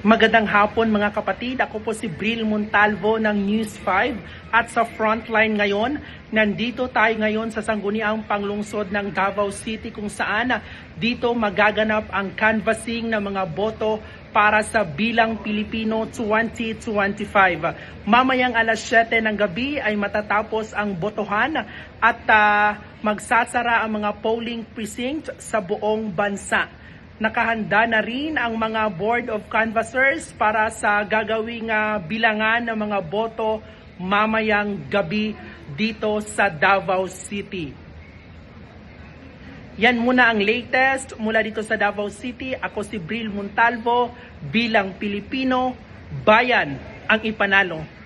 Magandang hapon mga kapatid. Ako po si Bril Montalvo ng News 5 at sa frontline ngayon, nandito tayo ngayon sa sangguniang panglungsod ng Davao City kung saan dito magaganap ang canvassing ng mga boto para sa Bilang Pilipino 2025. Mamayang alas 7 ng gabi ay matatapos ang botohan at ah, magsasara ang mga polling precinct sa buong bansa. Nakahanda na rin ang mga Board of Canvassers para sa gagawing ah, bilangan ng mga boto mamayang gabi dito sa Davao City. Yan muna ang latest mula dito sa Davao City. Ako si Bril Montalvo bilang Pilipino, bayan ang ipanalo.